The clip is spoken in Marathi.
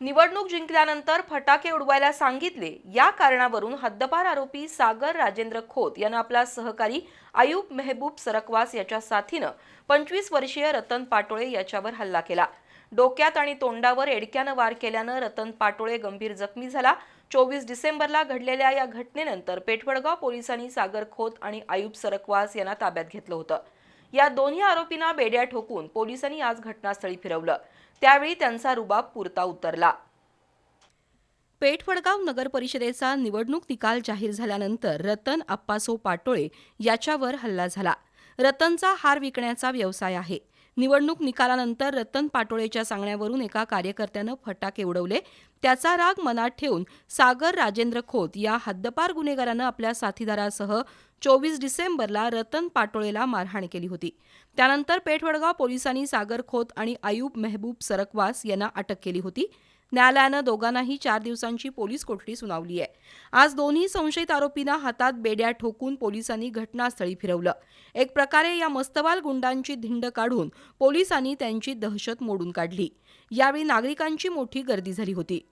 निवडणूक जिंकल्यानंतर फटाके उडवायला सांगितले. या कारणावरून हद्दपार आरोपी सागर राजेंद्र खोत यानं आपला सहकारी आयुब मेहबूब सरकवास याच्या साथीनं पंचवीस वर्षीय रतन पाटोळे याच्यावर हल्ला केला. डोक्यात आणि तोंडावर एडक्यानं वार केल्यानं रतन पाटोळे गंभीर जखमी झाला. चोवीस डिसेंबरला घडलेल्या या घटनेनंतर पेठवडगाव पोलिसांनी सागर खोत आणि आयुब सरकवास यांना ताब्यात घेतलं होतं. या दोन्ही आरोपींना बेड्या ठोकून पोलिसांनी आज घटनास्थळी फिरवलं. त्यावेळी त्यांचा रुबाब पुरता उतरला. पेठवडगाव नगर परिषदेचा निवडणूक निकाल जाहीर झाल्यानंतर रतन आप्पासो पाटोळे याच्यावर हल्ला झाला. रतनचा हार विकण्याचा व्यवसाय आहे. निवडणूक निकालानंतर रतन पाटोळेच्या सांगण्यावरून एका कार्यकर्त्यानं फटाके उडवले. त्याचा राग मनात ठेवून सागर राजेंद्र खोत या हद्दपार गुन्हेगारानं आपल्या साथीदारासह चोवीस डिसेंबरला रतन पाटोळेला मारहाण केली होती. त्यानंतर पेठवडगाव पोलिसांनी सागर खोत आणि आयुब मेहबूब सरकवास यांना अटक केली होती. न्यायालयानं दोघांनाही चार दिवसांची पोलीस कोठडी सुनावली आहे. आज दोन्ही संशयित आरोपींना हातात बेड्या ठोकून पोलिसांनी घटनास्थळी फिरवलं. एक प्रकारे या मस्तवाल गुंडांची धिंड काढून पोलिसांनी त्यांची दहशत मोडून काढली. यावेळी नागरिकांची मोठी गर्दी झाली होती.